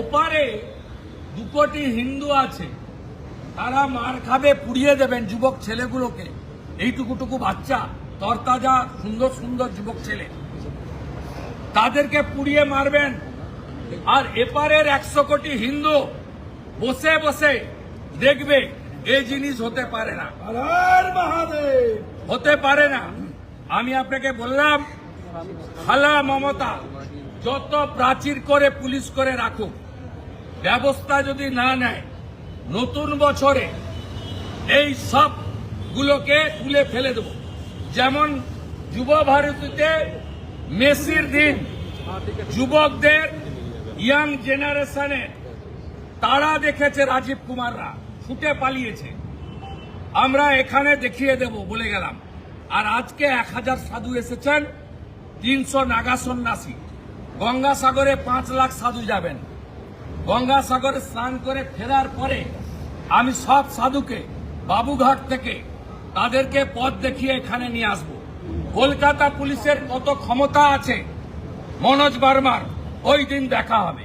ওপারে দু কোটি হিন্দু আছে তারা মার খাবে পুড়িয়ে দেবেন যুবক ছেলেগুলোকে। এইটুকুটুকু বাচ্চা তরতাজা সুন্দর সুন্দর যুবক ছেলে। তাদেরকে পুড়িয়ে মারবেন। আর এপারের একশো কোটি হিন্দু বসে বসে দেখবে এই জিনিস হতে পারে না। হতে পারে না। আমি আপনাকে বললাম খালা মমতা যত প্রাচীর করে পুলিশ করে রাখুক ব্যবস্থা যদি না নেয়, নতুন বছরে এই সব গুলোকে তুলে ফেলে দেব। যেমন যুব ভারতীতে মেসির দিন, যুবকদের ইয়াং জেনারেশনের তারা দেখেছে রাজীব কুমাররা, ছুটে পালিয়েছে। আমরা এখানে দেখিয়ে দেব বলে গেলাম। আর আজকে এক হাজার সাধু এসেছেন, তিনশো নাগা সন্ন্যাসী। গঙ্গাসাগরে পাঁচ লাখ সাধু যাবেন। গঙ্গাসাগরে স্নান করে ফেরার পরে আমি সব সাধুকে বাবুঘাট থেকে তাদেরকে পথ দেখিয়ে এখানে নিয়ে আসব। কলকাতা পুলিশের কত ক্ষমতা আছে? মনোজ বার্মার ওই দিন দেখা হবে।